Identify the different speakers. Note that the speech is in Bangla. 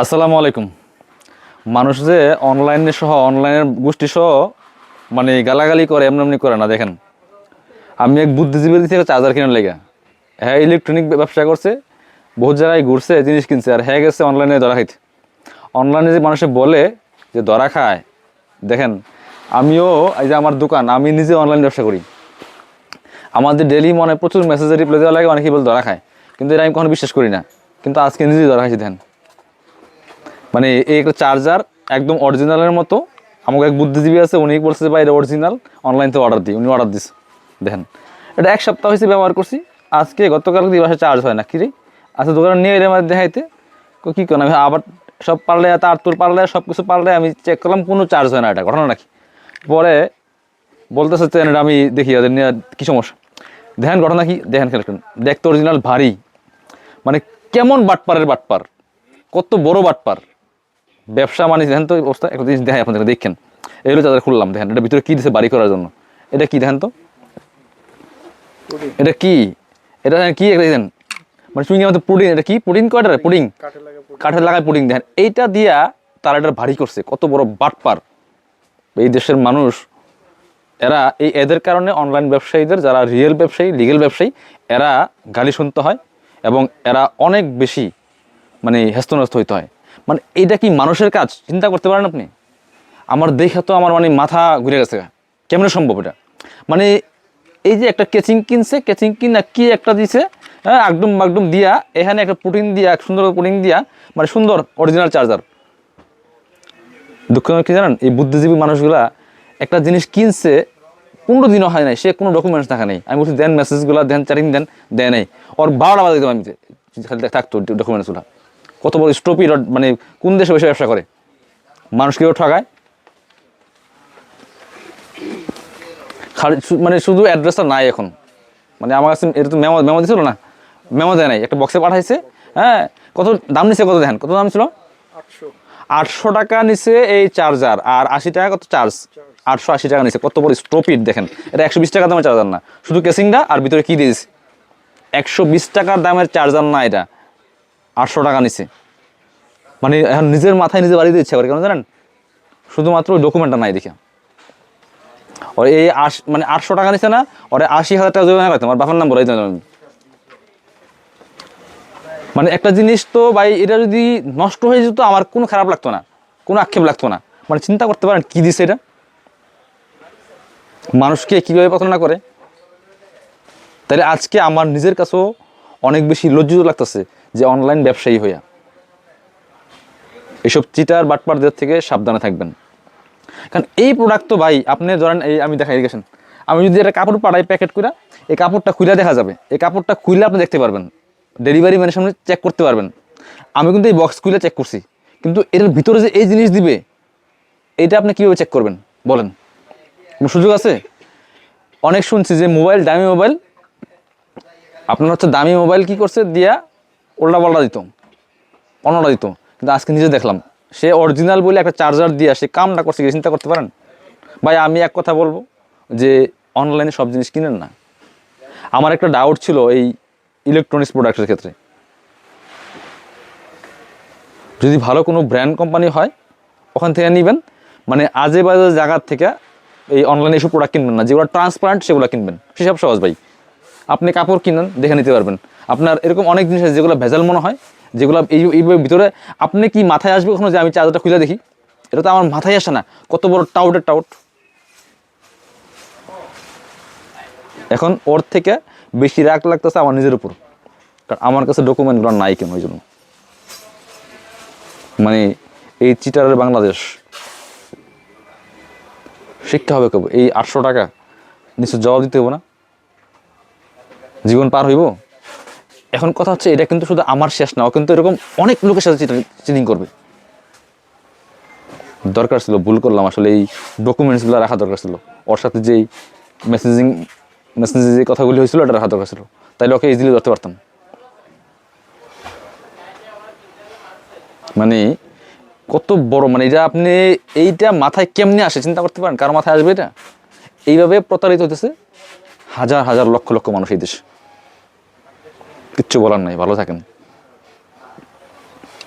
Speaker 1: আসসালামু আলাইকুম। মানুষ যে অনলাইনে সহ অনলাইনের গোষ্ঠী সহ মানে গালাগালি করে, এমনি এমনি করে না, দেখেন। আমি এক বুদ্ধিজীবী থেকে চার্জার কেনার লেগে। হ্যাঁ ইলেকট্রনিক ব্যবসা করছে, বহুত জায়গায় ঘুরছে, জিনিস কিনছে, আর হ্যাঁ গেছে অনলাইনে ধরা খাইতে। অনলাইনে যে মানুষে বলে যে ধরা খায়, দেখেন, আমিও এই যে আমার দোকান, আমি নিজে অনলাইন ব্যবসা করি। আমাদের ডেলি মনে প্রচুর মেসেজে রিপ্লাই দেওয়া লাগে, অনেকেই বলে ধরা খায়। কিন্তু এটা আমি কখনো বিশ্বাস করি না। কিন্তু আজকে নিজেই ধরা খাইছি, দেখেন। মানে এই একটা চার্জার একদম অরিজিনালের মতো। আমাকে এক বুদ্ধিজীবী আছে, উনি বলছে যে, ভাই, এটা অরিজিনাল অনলাইন থেকে অর্ডার দিই উনি অর্ডার দিস দেখেন, এটা এক সপ্তাহ হয়েছে ব্যবহার করছি। আজকে গতকাল দিয়ে বাসায় চার্জ হয় না। কি রে? আচ্ছা দোকানে নিয়ে এলে আমার দেখাইতে? কী করেন আমি আবার সব পারলে তার তোর পারলে সব কিছু পারলে আমি চেক করলাম, কোনো চার্জ হয় না এটা, ঘটনা নাকি? পরে বলতেছে এটা আমি দেখি কী সমস্যা? দেখেন, ঘটনা কি? দেখেন খেলে দেখতে অরিজিনাল ভারী। মানে কেমন বাটপারের বাটপার, কত বড় বাটপার। ব্যবসা মানে দেখেন তো অবস্থা। একটা জিনিস দেখাই আপনাদের দেখেন। এগুলো চার্জার খুললাম দেখেন। এটা ভিতরে কি দিছে বাড়ি করার জন্য? এটা কি দেখেন তো? এটা কি? এটা কি একটা দেখেন? মানে চুইংয়ের মতো পুডিং এটা কি পুডিং কয়টা পুডিং। কাঠের লাগায় পুডিং। দেখেন। এইটা দিয়া তারা এটা ভারী করছে। কত বড় বাটপার। এই দেশের মানুষ এরা এই এদের কারণে অনলাইন ব্যবসায়ীদের যারা রিয়েল ব্যবসায়ী লিগেল ব্যবসায়ী এরা গালি শুনতে হয় এবং এরা অনেক বেশি মানে হেস্তনস্ত হইতে হয়। মানে এইটা কি মানুষের কাজ? চিন্তা করতে পারেন আপনি? আমার দেখে তো আমার মানে মাথা ঘুরে গেছে কেমন সম্ভব এটা? মানে এই যে একটা কেচিং কিনছে, কেচিং কিনা কি একটা দিছে হ্যাঁ একদম একদম দিয়া, এখানে একটা প্রোটিন দিয়া সুন্দর প্রোটিন দিয়া মানে সুন্দর অরিজিনাল চার্জার দুঃখ কি জানেন? এই বুদ্ধিজীবী মানুষগুলা একটা জিনিস কিনছে, পনেরো দিনও হয় নাই, সে কোনো ডকুমেন্টস দেখা নেই। আমি বলছি, দেন মেসেজগুলো দেন চ্যাটিং দেন, দেয় নাই। ওর বারোটা বাজে দিতাম আমি থাকতো ডকুমেন্টসগুলো কত বড় স্টপিড মানে কোন দেশে বসে ব্যবসা করে? মানুষ কেউ ঠকায় খালি মানে শুধু অ্যাড্রেসটা নাই এখন। মানে আমার কাছে এটা তো মেমো মেমো দিছিল না? মেমো দেয় নাই। একটা বক্সে পাঠাইছে হ্যাঁ? কত দাম নিছে কত দেখেন? কত দাম ছিল? আটশো। টাকা নিছে এই চার্জার আর আশি টাকা কত চার্জ আটশো আশি টাকা নিছে। কত বড় স্টপিড দেখেন। এটা একশো বিশ টাকা দামের চার্জার না। শুধু কেসিংটা আর ভিতরে কী দিয়েছে একশো বিশ টাকার দামের চার্জার না এটা। আটশো টাকা নিছে। মানে এখন নিজের মাথায় নিজে বাড়িতে ইচ্ছা করে, কেন জানেন? শুধুমাত্র ওই ডকুমেন্টটা নাই দেখে। ওর এই আশ মানে আটশো টাকা নিচ্ছে না, ওরে আশি হাজার টাকা জরিমানা রাখতাম আমার বাবার নাম বলাই জানো আমি মানে একটা জিনিস তো ভাই, এটা যদি নষ্ট হয়ে যেত, আমার কোনো খারাপ লাগতো না। কোনো আক্ষেপ লাগতো না। মানে চিন্তা করতে পারেন কি দিছে এটা? মানুষকে কীভাবে প্রতারণা করে? তাহলে আজকে আমার নিজের কাছেও অনেক বেশি লজ্জিত লাগতেছে যে অনলাইন ব্যবসায়ী হইয়া। এসব চিটার বাটপারদের থেকে সাবধানে থাকবেন। কারণ এই প্রোডাক্ট তো ভাই, আপনি ধরেন এই, আমি দেখাই গেছেন আমি যদি একটা কাপড় পাড়াই প্যাকেট করে এই কাপড়টা খুলে দেখা যাবে। এই কাপড়টা খুলে আপনি দেখতে পারবেন। ডেলিভারি ম্যানের সামনে চেক করতে পারবেন। আমি কিন্তু এই বক্স খুলে চেক করছি। কিন্তু এর ভিতরে যে এই জিনিস দিবে, এটা আপনি কীভাবে চেক করবেন? বলেন। সুযোগ আছে? অনেক শুনছি যে মোবাইল দামি মোবাইল আপনার হচ্ছে দামি মোবাইল কি করছে? দিয়া উল্টা পাল্টা দিত। অন্যটা দিত। কিন্তু আজকে নিজে দেখলাম। সে অরিজিনাল বলে একটা চার্জার দিয়া সে কামটা করছে চিন্তা করতে পারেন? ভাই, আমি এক কথা বলব যে অনলাইনে সব জিনিস কিনেন না। আমার একটা ডাউট ছিল এই ইলেকট্রনিক্স প্রোডাক্টের ক্ষেত্রে। যদি ভালো কোনো ব্র্যান্ড কোম্পানি হয়, ওখান থেকে নেবেন। মানে আজে বাজে জায়গার থেকে এই অনলাইনে এসব প্রোডাক্ট কিনবেন না। যেগুলো ট্রান্সপারেন্ট সেগুলো কিনবেন। সেসব সহজ ভাই। আপনি কাপড় কিনেন, দেখে নিতে পারবেন। আপনার এরকম অনেক জিনিস আছে যেগুলো ভেজাল মনে হয়। যেগুলো এই এই ভিতরে আপনি কি মাথায় আসবে কখনো যে আমি চার্জারটা খুলে দেখি? এটা তো আমার মাথায় আসে না। কত বড় টাউটের টাউট। এখন ওর থেকে বেশি রাগ লাগতেছে আমার নিজের উপর। কারণ আমার কাছে ডকুমেন্টগুলো নাই কেন ওই জন্য? মানে এই চিটারের বাংলাদেশ। শিখতে হবে কবে? এই আটশো টাকা নিশ্চয় জবাব দিতে হব না? জীবন পার হইব? এখন কথা হচ্ছে এটা কিন্তু শুধু আমার শেষ না, ও কিন্তু এরকম অনেক লোকের সাথে চিটিং করবে। দরকার ছিল, ভুল করলাম, আসলে এই ডকুমেন্টসগুলো রাখা দরকার ছিল। ওর সাথে যেই মেসেজিং মেসেজে যে কথাগুলি হয়েছিল এটা রাখা দরকার ছিল। তাইলে ওকে ইজিলি ধরতে পারতাম। মানে কত বড় মানে এটা আপনি এইটা মাথায় কেমনে আসে চিন্তা করতে পারেন? কার মাথায় আসবে এটা? এইভাবে প্রতারিত হতেছে হাজার হাজার লক্ষ লক্ষ মানুষ এই দেশে। কিচ্ছু বলার নাই ভালো থাকেন।